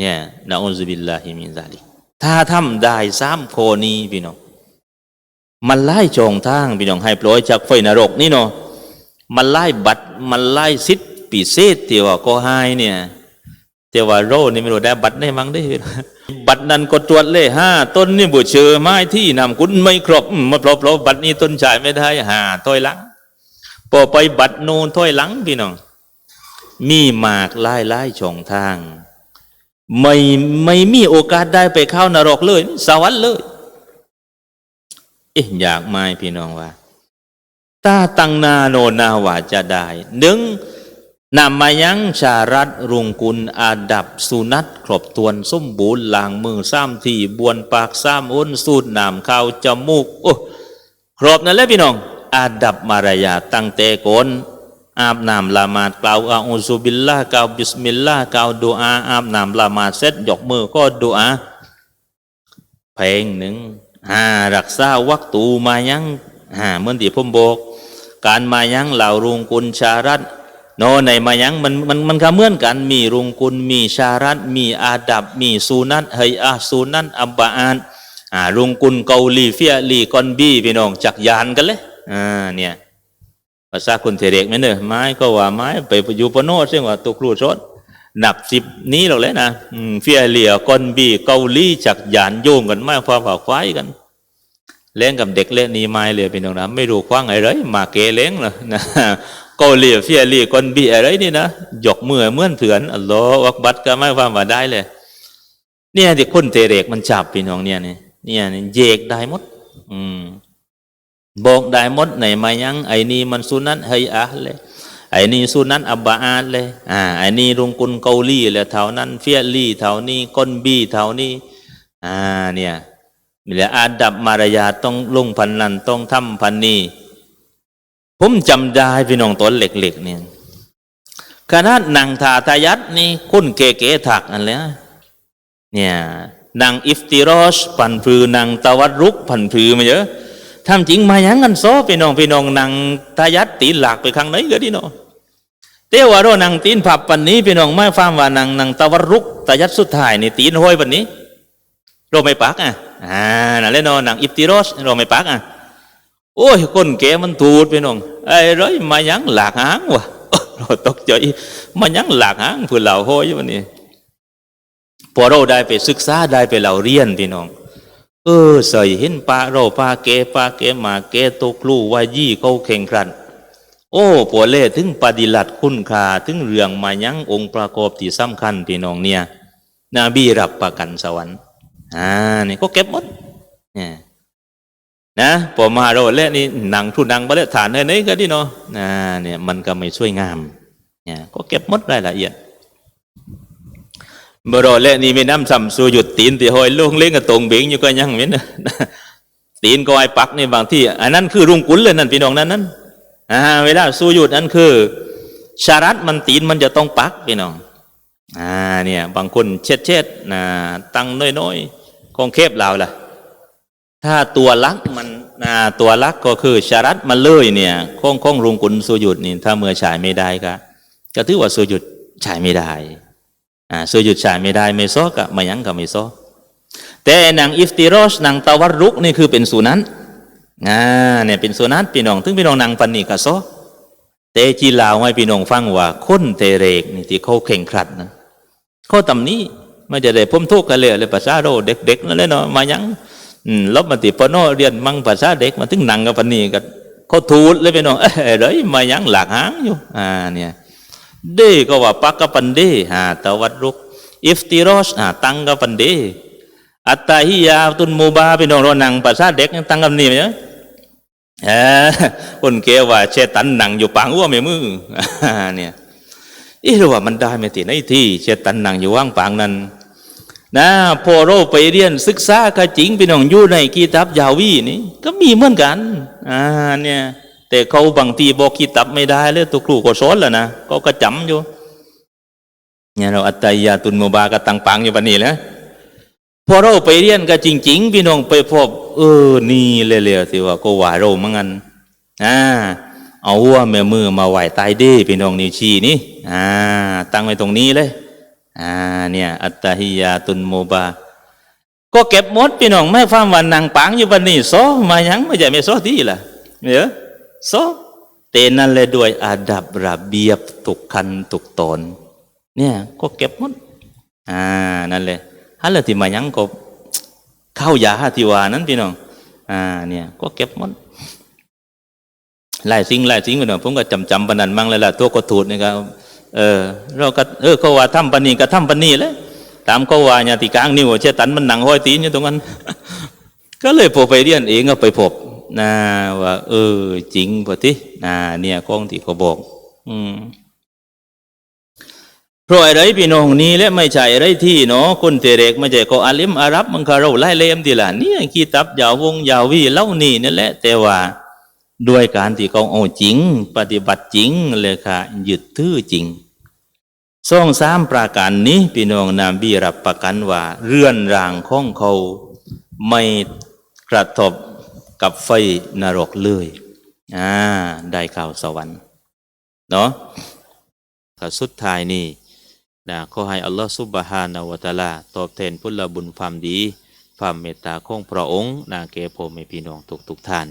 เนี่ยนะอุซบิลลาฮิมินซาลิถ้าทำได้สามโคนี้พี่น้องมันไล่จองทางพี่น้องให้ปล่อยจากไฟนรกนี่เนาะมันไล่บัตรมันไล่สิทธิ์ปีเศษที่ว่าก็ให้เนี่ยแต่ว่าโรนี่ไม่รู้ได้บัตรได้มั้งได้ บัตรนั้นก็ตรวจเลยห้าต้นนี่บุเชอไม้ที่นำคุณไม่ครบมาเพราะเพราะบัตรนี้ต้นจ่ายไม่ได้ห้าถอยหลังพอไปบัตรโนูนถอยหลังพี่น้องมีหมากไล่ไล่ช่องทาง ไม่ไม่มีโอกาสได้ไปเข้านรกเลย สวรรค์เลย เอ๊ะอยากไหมพี่น้องว่าตาตังนาโนนาว่าจะได้หนึ่งนำมายังชารัตรุงกุลอาดับสุนัตครบตวนสมบูรณ์หลางมือซ้ำทีบวนปากซ้ำอ้นสูดน้ำเข้าจมูกโอ้ครบนั่นแหละพี่น้องอาดับมารยาตั้งแต่โกน อาบน้ำละหมาดกล่าวอาอูซุบิลลาห์กล่าวบิสมิลลาห์กล่าวดูอาอาบน้ำละหมาดเสร็จยกมือก็ดูอาเพลงหนึ่งหารักษาวักตูมายังหาเหมื่อนที่ผมบอกการมายังเหล่ารุงกุลชารัตโนในมายังมันมันมันก็เหมือนกันมีรุงกุลมีชารัตมีอาดับ มีสูนัตเฮยอาสูนัตอับบาอานอ่ารุงกุลเกาหลีเฟียลีกอนบีพี่น้องจักยานกันเลยอ่าเนี่ย ภาษาคนเทเรกไหมเนอะไม้ก็ว่าไม้ไปอยู่ปโนดซึ่งว่าตุกลูดหนับสิบนี้หรอกเลยนะเฟียเหลียกอนบีเกาหลีจักยานโยงกันมากพอฝ่าควายกัน เล่นกับเด็กเล่นนีไม้เลยเป็นตรงนั้นไม่รู้คว้างอะไรมาเกเล้งเลยนะเกาหลีเฟียเหลียกอนบีอะไรนี่นะหยกมือเมื่อนเถื่อนอัลลอฮฺอักบัดก็ไม่ฟังว่าได้เลย เนี่ยที่คนเตเรกมันจับพี่น้องเนี่ยนี่เนี่ยนี่เยกได้หมด อืม บอกได้หมดไหนมายังไอ้นี่มันสุนัตเฮยอะเลยไอ้นี่สุนัตอับบาอาดเลยอ่าไอ้นี่รุงกุลเกาหลีเลยแถวนั้นเฟียลี่แถวนี้ก้นบี้แถวนี้อ่าเนี่ยมีแล้วอาดับมารยาต้องลงพันนันต้องทำพันนี้ผมจำได้พี่น้องตอนเล็กๆเนี่ยขนาดนางทาทายัดนี่คุณเก๋ๆถักอันแล้วเนี่ยนางอิฟติรอช พันพือนางตะวัดรุก พันพือมาเยอะ ทำจริงมายังกันโซอพี่น้องพี่น้องนางทายัดตีหลักไปข้งไหนก็ดีเนาะเตว่าเรานางตีนผับปันนี้พี่น้องไม่ฟังว่านางนางตะวรุกตะยัดสุดท้ายนี่ตีนห้อยปันนี้เราไม่ปักอะอ่านั่นแหละเนาะนางอิฟติรสเราไม่ปักอะโอ้ยคนแก่มันตูดพี่น้องไอ้ร้อยมายังหลากหางวะเราตกใจมายังหลากหางเพื่อเราห้อยวันนี้พอเราได้ไปศึกษาได้ไปเราเรียนพี่น้อง เออใส่เห็นปลาเราปลาเกปลาเกหมาเกตกลูว่ายี่เขาแข่งขันโอ้ปวเล่ถึงปฏิลัดคุณค่าถึงเรื่องมายังองค์ประกอบที่สำคัญพี่น้องเนี่ยนบีรับประกันสวรรค์อ่านี่ก็เก็บหมดเนี่ยนะพอมาเราเล่นี่หนังทุนหนังบริฐานในนี้ก็ดีเนาะอ่าเนี่ยมันก็ไม่ช่วยงามเนี่ยก็เก็บหมดรายละเอียด เมื่อเราเล่นี่มีน้ำซ้ำสูหยุดตีนตีหอยลงเล่นกับตรงเบงอยู่ก็ยังเหม็นนะตีนก็ไอปักนี่บางที่ อันนั้นคือรุงกุลเลยนั่นพี่น้องนั้นนั้นอ่าเวลาสูหยุดนั่นคือชารัตมันตีนมันจะต้องปักพี่น้องอ่าเนี่ยบางคนเช็ดเช็ดนะตั้งน้อยๆคงเคบเราล่ะ ถ้าตัวลักมันนะตัวลักก็คือชารัตมันเลยเนี่ยคงคงรุงกุลสูหยุดนี่ถ้าเมื่อฉายไม่ได้ก็ก็ถือว่าสูหยุดฉายไม่ได้ อ่าสู้หยุดฉายไม่ได้ไม่ซ้อก็ไม่ยั้งก็ไม่ซ้อแต่นางอิฟติรอชนางตะวัรุกนี่คือเป็นสูนั้นอ่าเนี่ยเป็นส่วนนั้นพี่น้องถึงพี่น้องนางปันนี่กะซอเตจีลาวให้พี่น้องฟังว่าคนเตเรกนี่ที่เขาเข่งครัดนะเขาตำนี้ไม่จะได้พ่มทุกข์กันเลยเลยภาษาโรเด็กๆนั่นเลยเนาะมายังอืมลบมาติปโนเรียนมังภาษาเด็กมาถึงนางกับปันนี่ก็เขาทูดเลยพี่น้องเอ้ยเลยมายังหลักหางอยู่อ่าเนี่ย เดก็ว่าปักกับปันเดฮะตวัดรุกอิฟติรอสอ่าตังกับปันเดอัตตาฮิยาตุนมูบาพี่น้องรานางภาษาเด็กยังตั้งกับนี่ไหมเออคนเกว่าเชตันหนังอยู่ปางอ้วมมือเนี่ยอีหรือว่ามันได้ไหมที่ไหนที่เชตันหนังอยู่ว่างปางนั้นนะพอเราไปเรียนศึกษาก็จริงพี่น้องอยู่ในกีตับยาวีนี่ก็มีเหมือนกันอ่าเนี่ย แต่เขาบางทีบอกกีตับไม่ได้เลยตัวครูก็สอนแล้วนะก็กระจำอยู่เนี่ยเราอัตตายาตุนโมบาก็ตังปังอยู่ปานนี้แล้วพอเราไปเรียนก็จริง ๆ พี่น้องไปพบ เออ นี่เลยๆสิว่าก็ว่าเราเมือนกันอ่าเอาหัวแม่มือมาไหวตายด้พี่น้องนิวชีนี่อ่า ตั้งไว้ตรงนี้เลย อ่า เนี่ย อัตตาฮิยาตุนโมบา ก็เก็บมดพี่น้องไม่ฟังวันนางปังอยู่บันนี้โซมายังไม่ใช่ไม่โซที่ล่ะเนี่ย โซเตนั่นเลยด้วยอาดับระเบียบตุกคันตุกตน เนี่ยก็เก็บหมดอ่านั่นเลยฮัลโหลที่มายังก็เข้ายาที่ว่านั้นพี่น้องอ่าเนี่ยก็เก็บหมดหลายสิ่งหลายสิ่งพี่น้องผมก็จำจำปนันมั่งเลยล่ะตัวก็ถูดนี่ครับเออเราก็เออเขาว่าทำปนีก็ทำปนนีเลยตามเขาว่าเนี่ยที่กลางนิ้วเชตันมันหนังห้อยตีนอยู่ตรงนั้น ก็เลยพอไปเรียนเองก็ไปพบ นะว่า เออ จริงปะทินะเนี่ยกองที่เขาบอก อืมเพราะอะไรพี่น้องนี้และไม่ใช่อะไรที่เนาะคนเตเรกไม่ใช่ก็อาลิมอารับมันก็เราไล่เลมทีละเนี่ยกีตับยาววงยาววีเล่านี่นั่นแหละ แต่ว่าด้วยการที่เขาเอาจริง ปฏิบัติจริงเลยค่ะยึดถือจริงสองสามประการนี้พี่น้องนามบีรับประกันว่า เรื่อนร่างของเขาไม่กระทบ กับไฟนรกเลยอ่าได้ข่าวสวรรค์เนาะก็สุดท้ายนี่นะขอให้อัลลอฮฺซุบฮานาวะตะอาลา ตอบแทนพุทธบุญความดี ความเมตตาของพระองค์นาแก่พ่อแม่พี่น้องทุกทุกท่าน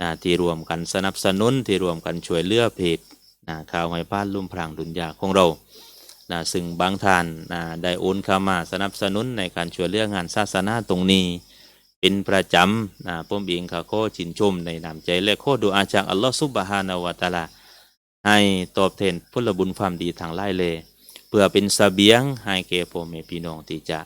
นะที่รวมกันสนับสนุนที่รวมกันช่วยเหลือเพจนะข่าวให้บ้านลุ่มพรางดุนยาของเรานะซึ่งบางท่านนะได้โอนเข้ามาสนับสนุนในการช่วยเหลืองานศาสนาตรงนี้ เป็นประจำนะผมเองก็ขอชินชมในนามใจและขอดูอาจากอัลลอฮฺซุบฮานาวะตะอาลาให้ตอบแทนพลบุญความดีทางไล่เลยเพื่อเป็นเสบียงให้แก่พ่อแม่พี่น้องที่จะ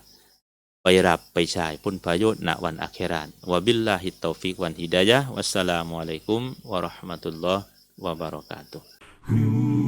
ไปรับไปใช้ผลประโยชน์ณวันอาเครานวะบิลลาฮิตตอฟิกวันฮิดายะวัสสลามุอะลัยกุมวะราะห์มะตุลลอฮ์วะบะเราะกาตุฮ์